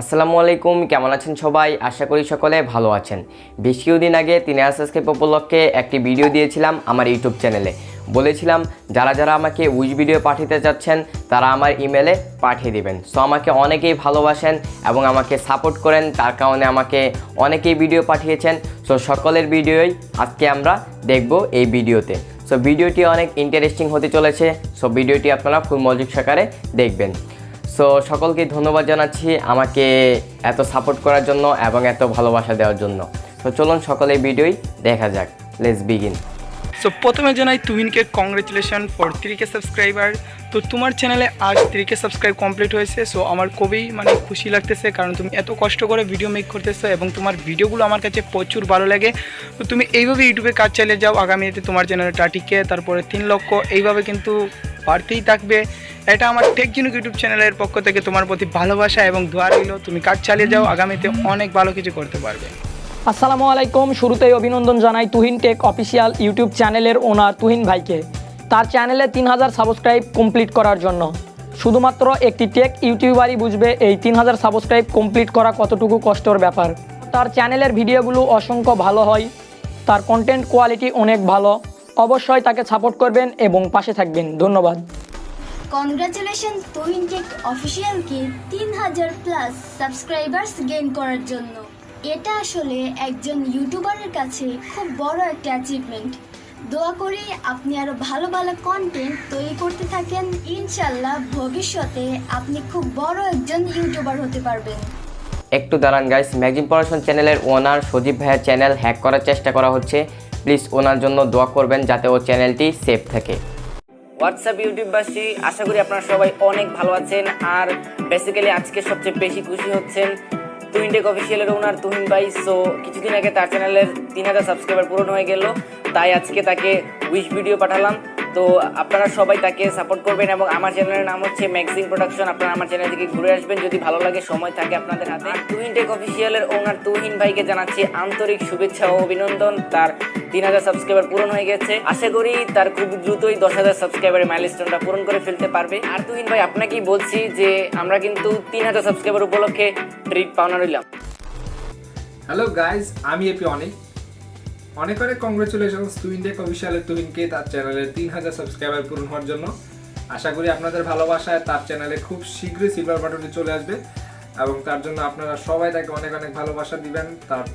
আসসালামু আলাইকুম, কেমন আছেন সবাই? আশা করি সকলে ভালো আছেন। বেশ কিছুদিন আগে তিনি সাবস্ক্রাইব উপলক্ষে একটি ভিডিও দিয়েছিলাম আমার ইউটিউব চ্যানেলে বলেছিলাম, যারা যারা আমাকে উইচ ভিডিও পাঠাতে চাচ্ছেন, তারা আমার ইমেলে পাঠিয়ে দিবেন। সো আমাকে অনেকেই ভালোবাসেন এবং আমাকে সাপোর্ট করেন, তার কারণে আমাকে অনেকেই ভিডিও পাঠিয়েছেন। সো সকলের ভিডিওই আজকে আমরা দেখব এই ভিডিওতে সো ভিডিওটি অনেক ইন্টারেস্টিং হতে চলেছে। সো ভিডিওটি আপনারা ফুল মনোযোগ সহকারে দেখবেন। সো সকলকে ধন্যবাদ জানাচ্ছি আমাকে এত সাপোর্ট করার জন্য এবং এত ভালোবাসা দেওয়ার জন্য। তো চলুন সকলে ভিডিওই দেখা যাক। লেটস বিগিন সো প্রথমে জানাই তুহিনকে congratulation for three K subscriber তো তোমার চ্যানেলে আজ থ্রি কে সাবস্ক্রাইব কমপ্লিট হয়েছে। সো আমার খুবই মানে খুশি লাগতেছে কারণ তুমি এত কষ্ট করে ভিডিও মেক করতেছো এবং তোমার ভিডিওগুলো আমার কাছে প্রচুর ভালো লাগে। তো তুমি এইভাবে ইউটিউবে কাজ চালিয়ে যাও। আগামীতে তোমার চ্যানেলে টাটিকে তারপরে তিন লক্ষ। এইভাবে কিন্তু বাড়তেই থাকবে। এটা আমার টেকজনিক ইউটিউব চ্যানেলের পক্ষ থেকে তোমার প্রতি ভালোবাসা এবং দোয়া রইল। তুমি কাজ চালিয়ে যাও, আগামীতে অনেক ভালো কিছু করতে পারবে। আসসালামু আলাইকুম। শুরুতেই অভিনন্দন জানাই তুহিন টেক অফিসিয়াল ইউটিউব চ্যানেলের ওনার তুহিন ভাইকে। তার চ্যানেলে তিন হাজার সাবস্ক্রাইব কমপ্লিট করার জন্য। শুধুমাত্র একটি টেক ইউটিউবারই বুঝবে এই তিন হাজার সাবস্ক্রাইব কমপ্লিট করা কতটুকু কষ্টর ব্যাপার। তার চ্যানেলের ভিডিওগুলো অসংখ্য ভালো হয়। তার কন্টেন্ট কোয়ালিটি অনেক ভালো। অবশ্যই তাকে সাপোর্ট করবেন এবং পাশে থাকবেন। ধন্যবাদ। কনগ্রাচুলেশন তুহিন টেক অফিসিয়ালকে তিন হাজার প্লাস সাবস্ক্রাইবার্স গেইন করার জন্য। এটা আসলে একজন ইউটিউবারের কাছে খুব বড় একটা অ্যাচিভমেন্ট দোয়া করি আপনি আরও ভালো ভালো কন্টেন্ট তৈরি করতে থাকেন। ইনশাল্লাহ ভবিষ্যতে আপনি খুব বড় একজন ইউটিউবার হতে পারবেন। একটু দাঁড়ান গাইস ম্যাগজিন পড়াশোনা চ্যানেলের ওনার সজীব ভাইয়ের চ্যানেল হ্যাক করার চেষ্টা করা হচ্ছে। প্লিজ ওনার জন্য দোয়া করবেন যাতে ও চ্যানেলটি সেফ থাকে। হোয়াটসঅ্যাপ ইউটিউববাসী, আশা করি আপনারা সবাই অনেক ভালো আছেন। আর বেসিক্যালি আজকে সবচেয়ে বেশি খুশি হচ্ছেন তুহিন টেক অফিসিয়ালের ওনার তুহিন ভাই। সো কিছুদিন আগে তার চ্যানেলের তিন হাজার সাবস্ক্রাইবার পূরণ হয়ে গেল। তাই আজকে তাকে উইশ ভিডিও পাঠালাম। তো আপনারা সবাই তাকে সাপোর্ট করবেন এবং আমার চ্যানেলের নাম হচ্ছে ম্যাক্সিং প্রোডাকশন আপনারা আমার চ্যানেল থেকে ঘুরে আসবেন। যদি ভালো লাগে, সময় থাকে আপনাদের হাতে। তুহিন টেক অফিসিয়ালের ওনার তুহিন ভাইকে জানাচ্ছি আন্তরিক শুভেচ্ছা ও অভিনন্দন। তার তিন হাজার সাবস্ক্রাইবার পূরণ হয়ে গেছে। আশা করি তার খুব দ্রুতই দশ হাজার সাবস্ক্রাইবারের মাইলস্টোনটা পূরণ করে ফেলতে পারবে। আর তুহিন ভাই, আপনাকেই বলছি যে আমরা কিন্তু তিন হাজার সাবস্ক্রাইবার উপলক্ষে ট্রিট পাওনা রইলাম। হ্যালো গাইজ আমি এপি অনেক অনেক অনেক কংগ্রেচুলেশনস টুইন টেক অফিসিয়ালের তুহিনকে তার চ্যানেলের তিন হাজার সাবস্ক্রাইবার পূরণ হওয়ার জন্য। আশা করি আপনাদের ভালোবাসায় তার চ্যানেলে খুব শীঘ্রই সিলভার বাটনে চলে আসবে। এবং তার জন্য আপনারা সবাই তাকে অনেক অনেক ভালোবাসা দিবেন। তার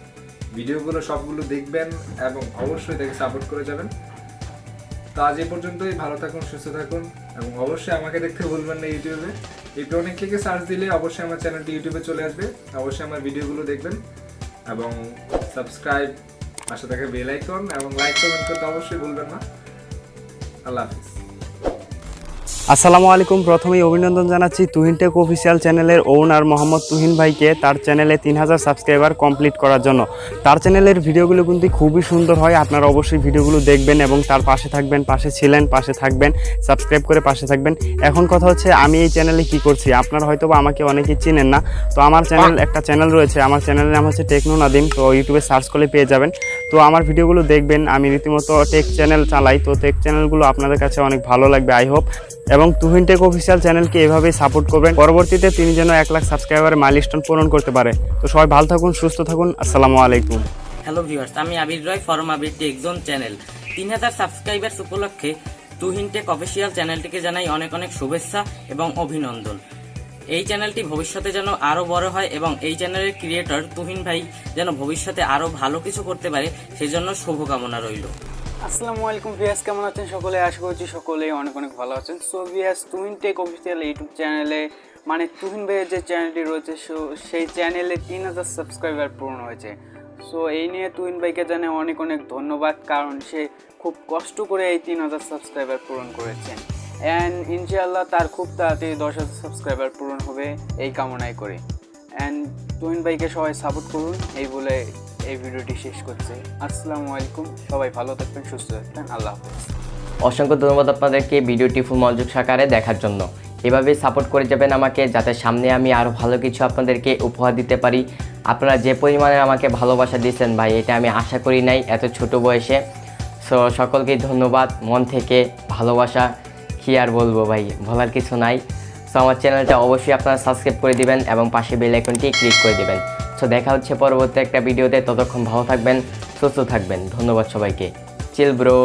ভিডিওগুলো সবগুলো দেখবেন এবং অবশ্যই তাকে সাপোর্ট করে যাবেন। তো আজ এই পর্যন্তই, ভালো থাকুন, সুস্থ থাকুন এবং অবশ্যই আমাকে দেখতে ভুলবেন না ইউটিউবে। এপি অনেক থেকে সার্চ দিলে অবশ্যই আমার চ্যানেলটি ইউটিউবে চলে আসবে। অবশ্যই আমার ভিডিওগুলো দেখবেন এবং সাবস্ক্রাইব পাশে থাকা বেল আইকন এবং লাইক কমেন্ট করতে অবশ্যই ভুলবেন না। আল্লাহ হাফিজ। আসসালামু আলাইকুম। প্রথমেই অভিনন্দন জানাচ্ছি তুহিন টেক অফিসিয়াল চ্যানেলের ওনার মোহাম্মদ তুহিন ভাইকে তার চ্যানেলে তিন হাজার সাবস্ক্রাইবার কমপ্লিট করার জন্য। তার চ্যানেলের ভিডিওগুলো কিন্তু খুবই সুন্দর হয় আপনারা অবশ্যই ভিডিওগুলো দেখবেন এবং তার পাশে থাকবেন পাশে ছিলেন পাশে থাকবেন সাবস্ক্রাইব করে পাশে থাকবেন। এখন কথা হচ্ছে আমি এই চ্যানেলে কি করছি আপনারা হয়তো আমাকে অনেকেই চিনেন না। তো আমার চ্যানেল একটা চ্যানেল রয়েছে আমার চ্যানেলের নাম হচ্ছে টেকনো নাদিম তো ইউটিউবে সার্চ করলে পেয়ে যাবেন। তো আমার ভিডিওগুলো দেখবেন আমি রীতিমতো টেক চ্যানেল চালাই তো টেক চ্যানেলগুলো আপনাদের কাছে অনেক ভালো লাগবে আই হোপ। এবং তুহিন টেক অফিসিয়াল চ্যানেলকে এভাবেই সাপোর্ট করবেন। পরবর্তীতে তিনি যেন এক লাখ সাবস্ক্রাইবারের মাইলস্টোন পূরণ করতে পারে। তো সবাই ভালো থাকুন, সুস্থ থাকুন। আসসালামু আলাইকুম। হ্যালো ভিউয়ার্স, আমি Abir Roy, from Abir tech zone channel. তিন হাজার সাবস্ক্রাইবার্স উপলক্ষে তুহিন টেক অফিসিয়াল চ্যানেলটিকে জানাই অনেক অনেক শুভেচ্ছা এবং অভিনন্দন। এই চ্যানেলটি ভবিষ্যতে যেন আরও বড় হয় এবং এই চ্যানেলের ক্রিয়েটর তুহিন ভাই যেন ভবিষ্যতে আরও ভালো কিছু করতে পারে, সেজন্য শুভকামনা রইল। আসসালামু আলাইকুম ভিয়াস কেমন আছেন সকলে? আশা করছি সকলেই অনেক অনেক ভালো আছেন। সো ভিয়াস তুহিন টেক অফিসিয়াল ইউটিউব চ্যানেলে মানে তুহিন ভাইয়ের যে চ্যানেলটি রয়েছে, সো, সেই চ্যানেলে তিন হাজার সাবস্ক্রাইবার পূরণ হয়েছে। সো এই নিয়ে তুহিন ভাইকে জানে অনেক অনেক ধন্যবাদ, কারণ সে খুব কষ্ট করে এই তিন হাজার সাবস্ক্রাইবার পূরণ করেছেন অ্যান্ড ইনশাআল্লাহ তার খুব তাড়াতাড়ি দশ হাজার সাবস্ক্রাইবার পূরণ হবে, এই কামনাই করে। অ্যান্ড তুহিন ভাইকে সবাই সাপোর্ট করুন, এই বলে এই ভিডিওটি শেষ করছি। আসসালামু আলাইকুম, সবাই ভালো থাকবেন, সুস্থ থাকবেন, আল্লাহ হাফেজ। অসংখ্য ধন্যবাদ আপনাদেরকে ভিডিওটি ফুল মনোযোগ সাকারে দেখার জন্য। এভাবে সাপোর্ট করে যাবেন আমাকে, যাতে সামনে আমি আরও ভালো কিছু আপনাদেরকে উপহার দিতে পারি। আপনারা যে পরিমাণে আমাকে ভালোবাসা দিয়েছেন ভাই, এটা আমি আশা করি নাই এত ছোট বয়সে। সো সকলকে ধন্যবাদ, মন থেকে ভালোবাসা, কী আর বলব ভাই, বলার কিছু নাই। সো আমার চ্যানেলটা অবশ্যই আপনারা সাবস্ক্রাইব করে দিবেন এবং পাশে বেল আইকনটি ক্লিক করে দিবেন। সো দেখা হচ্ছে পরবর্তী একটা ভিডিওতে। ততক্ষণ ভালো থাকবেন, সুস্থ থাকবেন। ধন্যবাদ সবাইকে। Chill bro.